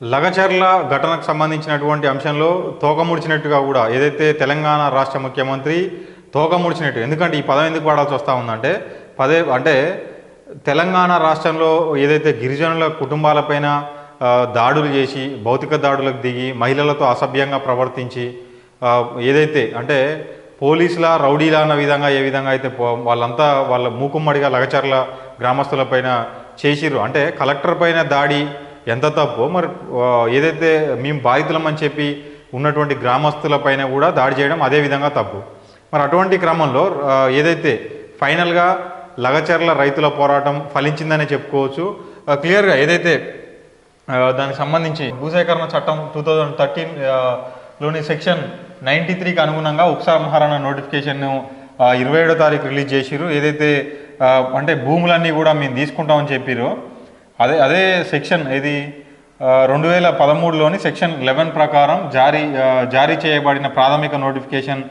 లగచర్ల ఘటనకు సంబంధించినటువంటి అంశంలో తోక ముడిచినట్టుగా కూడా ఏదైతే తెలంగాణ రాష్ట్ర ముఖ్యమంత్రి తోక ముడిచినట్టు ఎందుకంటే ఈ పదం ఎందుకు వాడాల్సి వస్తూ ఉందంటే పదే అంటే తెలంగాణ రాష్ట్రంలో ఏదైతే గిరిజనుల కుటుంబాలపైన దాడులు చేసి భౌతిక దాడులకు దిగి మహిళలతో అసభ్యంగా ప్రవర్తించి ఏదైతే అంటే పోలీసుల రౌడీలా అన్న విధంగా ఏ విధంగా అయితే వాళ్ళంతా వాళ్ళ మూకుమ్మడిగా లగచర్ల గ్రామస్తులపైన చేసిర్రు అంటే కలెక్టర్ పైన దాడి ఎంత తప్పు? మరి ఏదైతే మేము బాధితులమని చెప్పి ఉన్నటువంటి గ్రామస్తులపైన కూడా దాడి చేయడం అదే విధంగా తప్పు. మరి అటువంటి క్రమంలో ఏదైతే ఫైనల్గా లగచర్ల రైతుల పోరాటం ఫలించిందనే చెప్పుకోవచ్చు. క్లియర్గా ఏదైతే దానికి సంబంధించి భూసేకరణ చట్టం టూ థౌజండ్ థర్టీన్లోని సెక్షన్ నైంటీ త్రీకి అనుగుణంగా ఉపసంహరణ నోటిఫికేషన్ను ఇరవై ఏడో తారీఖు రిలీజ్ చేసిరు ఏదైతే అంటే భూములన్నీ కూడా మేము తీసుకుంటామని చెప్పిరో అదే అదే సెక్షన్ ఇది రెండు వేల పదమూడులోని సెక్షన్ లెవెన్ ప్రకారం జారీ జారీ చేయబడిన ప్రాథమిక నోటిఫికేషన్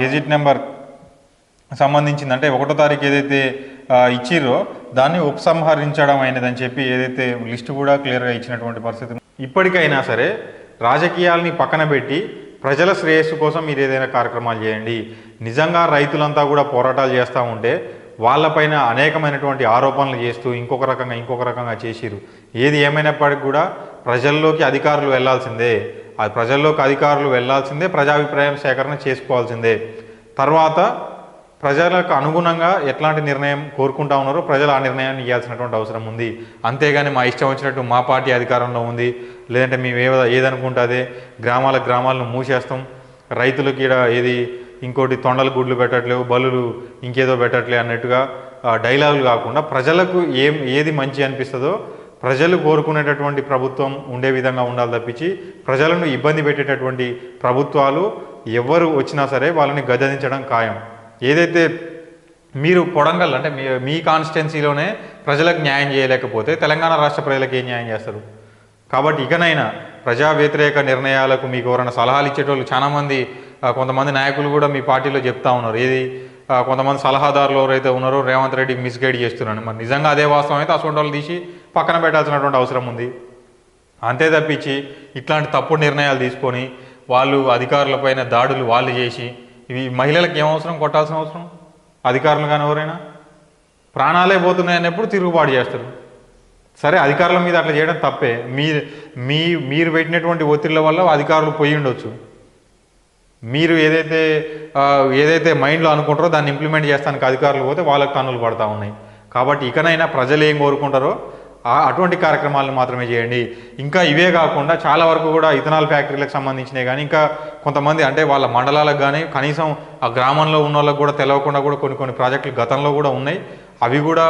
గెజిట్ నెంబర్ సంబంధించింది. అంటే ఒకటో తారీఖు ఏదైతే ఇచ్చిర్రో దాన్ని ఉపసంహరించడం అయినదని చెప్పి ఏదైతే లిస్ట్ కూడా క్లియర్గా ఇచ్చినటువంటి పరిస్థితి ఇప్పటికైనా సరే రాజకీయాల్ని పక్కన పెట్టి ప్రజల శ్రేయస్సు కోసం మీరు ఏదైనా కార్యక్రమాలు చేయండి. నిజంగా రైతులంతా కూడా పోరాటాలు చేస్తూ ఉంటే వాళ్ళపైన అనేకమైనటువంటి ఆరోపణలు చేస్తూ ఇంకొక రకంగా ఇంకొక రకంగా చేసిరు ఏది ఏమైనప్పటికీ కూడా ప్రజల్లోకి అధికారులు వెళ్ళాల్సిందే ఆ ప్రజల్లోకి అధికారులు వెళ్ళాల్సిందే ప్రజాభిప్రాయం సేకరణ చేసుకోవాల్సిందే. తర్వాత ప్రజలకు అనుగుణంగా ఎట్లాంటి నిర్ణయం కోరుకుంటా ఉన్నారో ప్రజలు ఆ నిర్ణయాన్ని ఇవ్వాల్సినటువంటి అవసరం ఉంది. అంతేగాని మా ఇష్టం వచ్చినట్టు మా పార్టీ అధికారంలో ఉంది. లేదంటే మేము ఏ ఏదనుకుంటే అదే గ్రామాల గ్రామాలను మూసేస్తాం. రైతులకి ఈడ ఏది ఇంకోటి తొండలు గుడ్లు పెట్టట్లేవు బలులు ఇంకేదో పెట్టట్లే అన్నట్టుగా డైలాగులు కాకుండా ప్రజలకు ఏం ఏది మంచి అనిపిస్తుందో ప్రజలు కోరుకునేటటువంటి ప్రభుత్వం ఉండే విధంగా ఉండాలి తప్పించి ప్రజలను ఇబ్బంది పెట్టేటటువంటి ప్రభుత్వాలు ఎవరు వచ్చినా సరే వాళ్ళని గద్దదించడం ఖాయం. ఏదైతే మీరు కొడంగల్ అంటే మీ మీ కాన్స్టిట్యున్సీలోనే ప్రజలకు న్యాయం చేయలేకపోతే తెలంగాణ రాష్ట్ర ప్రజలకు ఏం న్యాయం చేస్తారు? కాబట్టి ఇకనైనా ప్రజా వ్యతిరేక నిర్ణయాలకు మీకు ఎవరైనా సలహాలు ఇచ్చేటోళ్ళు చాలామంది కొంతమంది నాయకులు కూడా మీ పార్టీలో చెప్తా ఉన్నారు. ఏది కొంతమంది సలహాదారులు ఎవరైతే ఉన్నారో రేవంత్ రెడ్డికి మిస్గైడ్ చేస్తున్నాను మరి నిజంగా అదే వాస్తవం అయితే అసలు వాళ్ళు తీసి పక్కన పెట్టాల్సినటువంటి అవసరం ఉంది. అంతే తప్పించి ఇట్లాంటి తప్పుడు నిర్ణయాలు తీసుకొని వాళ్ళు అధికారులపైన దాడులు వాళ్ళు చేసి ఇవి మహిళలకు ఏమవసరం కొట్టాల్సిన అవసరం? అధికారులు కానీ ఎవరైనా? ప్రాణాలే పోతున్నాయి అన్నప్పుడు తిరుగుబాటు చేస్తారు. సరే అధికారుల మీద అట్లా చేయడం తప్పే. మీ మీ మీరు పెట్టినటువంటి ఒత్తిళ్ళ వల్ల అధికారులు పోయి ఉండొచ్చు. మీరు ఏదైతే ఏదైతే మైండ్లో అనుకుంటారో దాన్ని ఇంప్లిమెంట్ చేస్తానికి అధికారులు పోతే వాళ్ళకి కన్నులు పడతా ఉన్నాయి. కాబట్టి ఇకనైనా ప్రజలు ఏం కోరుకుంటారో అటువంటి కార్యక్రమాలను మాత్రమే చేయండి. ఇంకా ఇవే కాకుండా చాలా వరకు కూడా ఇథనాల్ ఫ్యాక్టరీలకు సంబంధించినవి కానీ ఇంకా కొంతమంది అంటే వాళ్ళ మండలాలకు కానీ కనీసం ఆ గ్రామంలో ఉన్న వాళ్ళకి కూడా తెలవకుండా కూడా కొన్ని కొన్ని ప్రాజెక్టులు గతంలో కూడా ఉన్నాయి. అవి కూడా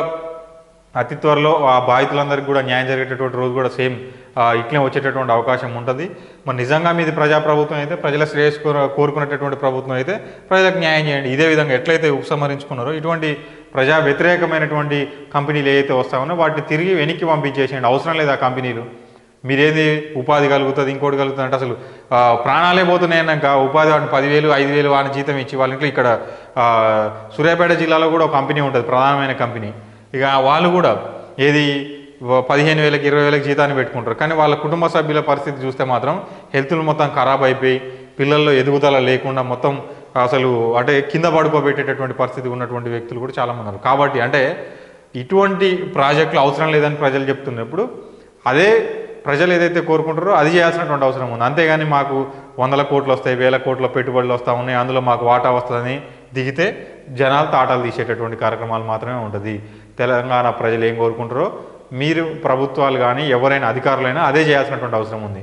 అతి త్వరలో ఆ బాధితులందరికీ కూడా న్యాయం జరిగేటటువంటి రోజు కూడా సేమ్ ఇట్లే వచ్చేటటువంటి అవకాశం ఉంటుంది. మరి నిజంగా మీది ప్రజాప్రభుత్వం అయితే ప్రజల శ్రేయస్సు కోరుకునేటటువంటి ప్రభుత్వం అయితే ప్రజలకు న్యాయం చేయండి. ఇదే విధంగా ఎట్లయితే ఉపసంహరించుకున్నారో ఇటువంటి ప్రజా వ్యతిరేకమైనటువంటి కంపెనీలు ఏవైతే వస్తా ఉన్నాయో వాటిని తిరిగి వెనక్కి పంపించేసేయండి. అవసరం లేదు ఆ కంపెనీలు. మీరేది ఉపాధి కలుగుతుంది ఇంకోటి కలుగుతుంది అంటే అసలు ప్రాణాలే పోతున్నాయన్నాక ఉపాధి వాడిని పదివేలు ఐదు వేలు వాడిని జీతం ఇచ్చి వాళ్ళ ఇంట్లో ఇక్కడ సూర్యాపేట జిల్లాలో కూడా ఒక కంపెనీ ఉంటుంది ప్రధానమైన కంపెనీ. ఇక వాళ్ళు కూడా ఏది పదిహేను వేలకి ఇరవై వేలకి జీతాన్ని పెట్టుకుంటారు. కానీ వాళ్ళ కుటుంబ సభ్యుల పరిస్థితి చూస్తే మాత్రం హెల్త్లు మొత్తం ఖరాబ్ అయిపోయి పిల్లల్లో ఎదుగుదల లేకుండా మొత్తం అసలు అంటే కింద పడుకోబెట్టేటటువంటి పరిస్థితి ఉన్నటువంటి వ్యక్తులు కూడా చాలామంది ఉన్నారు. కాబట్టి అంటే ఇటువంటి ప్రాజెక్టులు అవసరం లేదని ప్రజలు చెప్తున్నప్పుడు అదే ప్రజలు ఏదైతే కోరుకుంటారో అది చేయాల్సినటువంటి అవసరం ఉంది. అంతేగాని మాకు వందల కోట్లు వస్తాయి వేల కోట్ల పెట్టుబడులు వస్తూ ఉన్నాయి అందులో మాకు వాటా వస్తుందని దిగితే జనాలు తాటాలు తీసేటటువంటి కార్యక్రమాలు మాత్రమే ఉంటుంది. తెలంగాణ ప్రజలు ఏం కోరుకుంటారో మీరు ప్రభుత్వాలు కానీ ఎవరైనా అధికారులైనా అదే చేయాల్సినటువంటి అవసరం ఉంది.